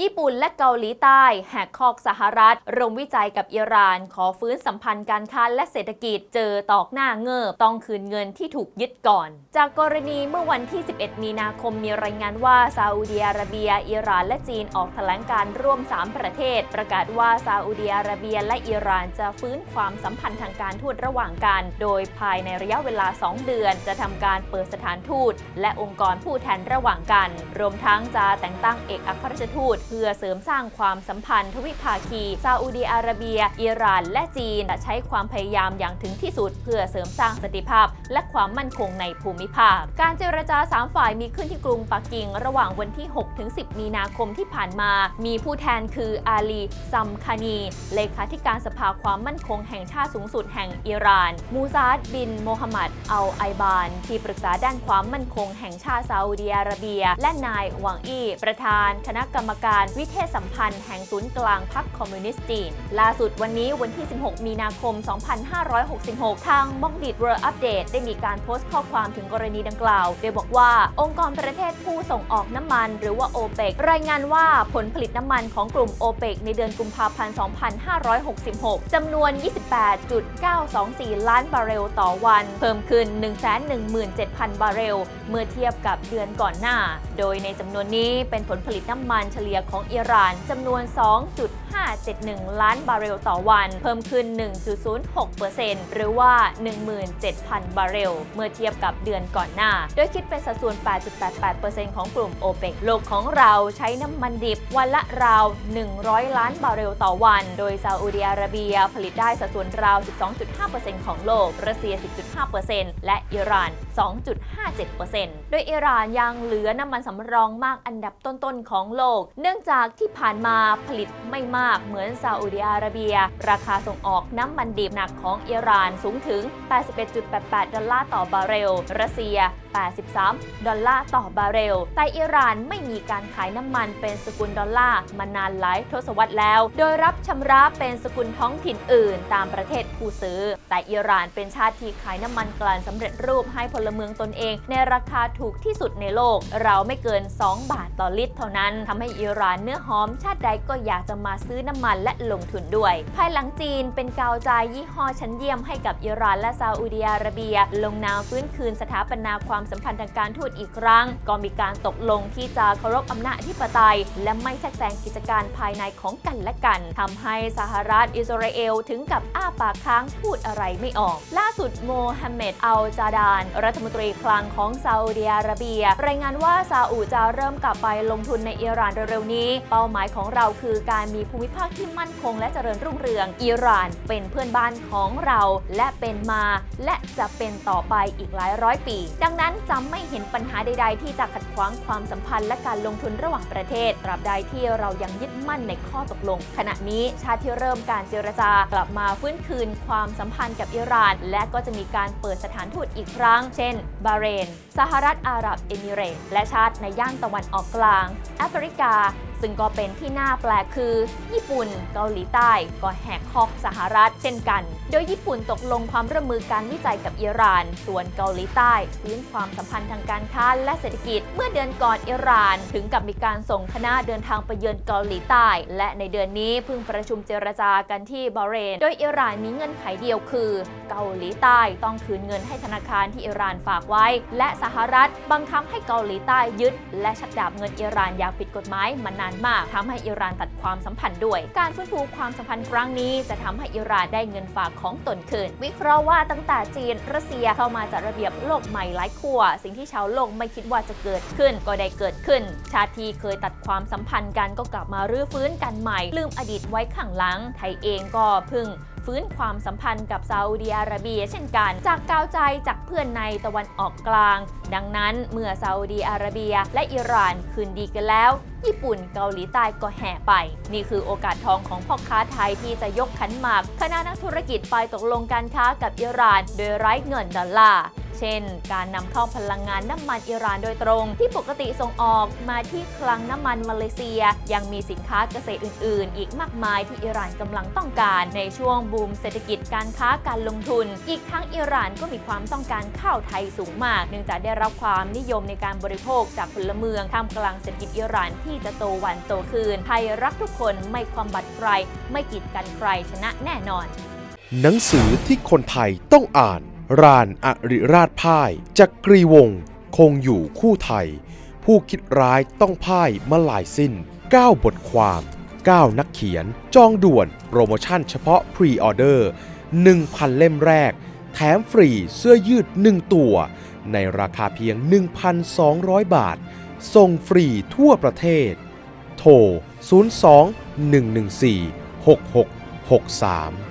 ญี่ปุ่นและเกาหลีใต้แหกคอกสหรัฐรวมวิจัยกับอิหร่าน ขอฟื้นสัมพันธ์การค้าและเศรษฐกิจเจอตอกหน้าเงิบต้องคืนเงินที่ถูกยึดก่อน จากกรณีเมื่อวันที่ 11 มีนาคมมีรายงานว่าซาอุดิอาระเบีย อิหร่านและจีนออกแถลงการร่วม 3 ประเทศ ประกาศว่าซาอุดิอาระเบียและอิหร่านจะฟื้นความสัมพันธ์ทางการทูตระหว่างกัน โดยภายในระยะเวลา 2 เดือน จะทำการเปิดสถานทูตและองค์กรผู้แทนระหว่างกัน รวมทั้งจะแต่งตั้งเอกอัครราชทูตเพื่อเสริมสร้างความสัมพันธ์ ทวิภาคี ซาอุดีอาระเบีย อิหร่าน และจีน จะใช้ความพยายามอย่างถึงที่สุด เพื่อเสริมสร้างสนติภาพ และความมั่นคงในภูมิภาค การเจรจา 3 ฝ่ายมีขึ้นที่กรุงปักกิ่ง ระหว่างวันที่ 6-10 มีนาคมที่ผ่านมา มีผู้แทนคืออาลีซัมคานี เลขาธิการสภาความมั่นคงแห่งชาติสูงสุดแห่งอิหร่าน มูซาดบินโมฮัมหมัด อัลไอบาน ที่ปรึกษาด้านความมั่นคงแห่งชาติซาอุดิอาระเบีย และนายหวังอี้ประธานคณะกรรมการวิเทศสัมพันธ์แห่งศูนย์กลางพรรคคอมมิวนิสต์จีน ล่าสุดวันนี้วันที่ 16 มีนาคม 2566 ทางมอกดิดเวิร์อัปเดตได้มีการโพสต์ข้อความถึงกรณีดังกล่าว โดยบอกว่าองค์กรประเทศผู้ส่งออกน้ำมัน หรือว่าโอเปกรายงานว่าผลผลิตน้ำมันของกลุ่มโอเปกในเดือนกุมภาพันธ์ 2566 จำนวน 28.924 ล้านบาร์เรลต่อวัน เพิ่มขึ้น 117,000 บาร์เรล เมื่อเทียบกับเดือนก่อนหน้า โดยในจำนวนนี้เป็นผลผลิตน้ำมันเฉลี่ยของอิหร่านจำนวน 2.571 ล้านบาร์เรลต่อวัน เพิ่มขึ้น 1.06%หรือว่า 17,000 บาร์เรล เมื่อเทียบกับเดือนก่อนหน้า โดยคิดเป็นสัดส่วน 8.88%ของกลุ่มโอเปกโลกของเราใช้น้ำมันดิบวันละราว 100 ล้านบาร์เรลต่อวัน โดยซาอุดิอาระเบียผลิตได้สัดส่วนราว 12.5%ของโลก รัสเซีย 10.5%และอิหร่าน 2.57%โดยอิหร่านยังเหลือน้ำมันสำรองมากอันดับต้นๆของโลกเนื่องจากที่ผ่านมาผลิตไม่มากเหมือนซาอุดิอาระเบีย ราคาส่งออกน้ำมันดิบหนักของอิหร่านสูงถึง 81.88 ดอลลาร์ต่อบาร์เรล รัสเซีย83 ดอลลาร์ต่อบาร์เรล แต่อิหร่านไม่มีการขายน้ำมันเป็นสกุลดอลลาร์มานานหลายทศวรรษแล้ว โดยรับชำระเป็นสกุลท้องถิ่นอื่น ตามประเทศผู้ซื้อ แต่อิหร่านเป็นชาติที่ขายน้ำมันกลั่นสำเร็จรูปให้พลเมืองตนเอง ในราคาถูกที่สุดในโลก เราไม่เกิน 2 บาทต่อลิตรเท่านั้นทำให้อิหร่านเนื้อหอมชาติใดก็อยากจะมาซื้อน้ำมันและลงทุนด้วย ภายหลังจีนเป็นกาวใจยี่ห้อชั้นเยี่ยมให้กับอิหร่านและซาอุดิอาระเบีย ลงนามฟื้นคืนสถาปนาความความสัมพันธ์ทางการทูตอีกครั้ง ก็มีการตกลงที่จะเคารพอำนาจอธิปไตย และไม่แทรกแซงกิจการภายในของกันและกันทำให้สหรัฐอิสราเอลถึงกับอ้าปากค้างพูดอะไรไม่ออก ล่าสุดโมฮัมเหม็ดอัลจาดาน รัฐมนตรีคลังของซาอุดิอาระเบีย รายงานว่าซาอุจะเริ่มกลับไปลงทุนในอิหร่านเร็วๆนี้ เป้าหมายของเราคือการมีภูมิภาคที่มั่นคงและเจริญรุ่งเรือง อิหร่านเป็นเพื่อนบ้านของเราและเป็นมา และจะเป็นต่อไปอีกหลายร้อยปี ดังนั้นจะไม่เห็นปัญหาใด ๆ ที่จะขัดขวางความสัมพันธ์และการลงทุนระหว่างประเทศ ตราบใดที่เรายังยึดมั่นในข้อตกลง ขณะนี้ชาติที่เริ่มการเจรจากลับมาฟื้นคืนความสัมพันธ์กับอิหร่าน และก็จะมีการเปิดสถานทูตอีกครั้ง เช่น บาเรน สหรัฐอาหรับเอมิเรตส์และชาติในย่านตะวันออกกลาง แอฟริกา ซึ่งก็เป็นที่น่าแปลกคือ ญี่ปุ่นเกาหลีใต้ก็แหกคอกสหรัฐเช่นกัน โดยญี่ปุ่นตกลงความร่วมมือการวิจัยกับอิหร่าน ส่วนเกาหลีใต้ฟื้นความสัมพันธ์ทางการค้าและเศรษฐกิจ เมื่อเดือนก่อนอิหร่าน ถึงกับมีการส่งคณะเดินทางไปเยือนเกาหลีใต้ และในเดือนนี้เพิ่งประชุมเจรจากันที่บาเรน โดยอิหร่านมีเงื่อนไขเดียวคือ เกาหลีใต้ต้องคืนเงินให้ธนาคารที่อิหร่านฝากไว้ และสหรัฐบังคับให้เกาหลีใต้ยึด และชักดาบเงินอิหร่านอย่างผิดกฎหมายมานานมากทำให้อิหร่านตัดความสัมพันธ์ด้วย การฟื้นฟูความสัมพันธ์ครั้งนี้จะทำให้อิหร่านได้เงินฝากของตนคืน วิเคราะห์ว่าตั้งแต่จีนรัสเซียเข้ามาจัดระเบียบโลกใหม่หลายขั้วสิ่งที่ชาวโลกไม่คิดว่าจะเกิดขึ้นก็ได้เกิดขึ้น ชาติที่เคยตัดความสัมพันธ์กันก็กลับมารื้อฟื้นกันใหม่ลืมอดีตไว้ข้างหลังไทยเองก็พึ่ง ฟื้นความสัมพันธ์กับซาอุดิอาระเบีย เช่นกัน จากกาวใจจากเพื่อนในตะวันออกกลาง ดังนั้นเมื่อซาอุดีอาระเบียและอิหร่านคืนดีกันแล้ว ญี่ปุ่นเกาหลีใต้ก็แห่ไป นี่คือโอกาสทองของพ่อค้าไทยที่จะยกขันหมากคณะนักธุรกิจไปตกลงการค้ากับอิหร่าน โดยไร้เงินดอลลาร์ เช่น การนำเข้าพลังงานน้ำมันอิหร่านโดยตรง ที่ปกติส่งออกมาที่คลังน้ำมันมาเลเซีย ยังมีสินค้าเกษตรอื่น ๆ อีกมากมายที่อิหร่านกำลังต้องการในช่วงบูมเศรษฐกิจการค้าการลงทุน อีกทั้งอิหร่านก็มีความต้องการข้าวไทยสูงมาก เนื่องจากได้รับความนิยมในการบริโภคจากพลเมืองท่ามกลางเศรษฐกิจอิหร่านที่จะโตวันโตคืน ไทยรักทุกคนไม่ความบัดใคร ไม่กีดกันใครชนะแน่นอน หนังสือที่คนไทยต้องอ่าน รานอริราชพ่ายจักรีวงศ์คงอยู่คู่ไทย ผู้คิดร้ายต้องพ่ายมาหลายสิ้น 9 บทความ 9 นักเขียน จองด่วนโปรโมชั่นเฉพาะพรีออเดอร์ 1,000 เล่มแรก แถมฟรีเสื้อยืด 1 ตัว ในราคาเพียง 1,200 บาท ส่งฟรีทั่วประเทศ โทร 02 114 6663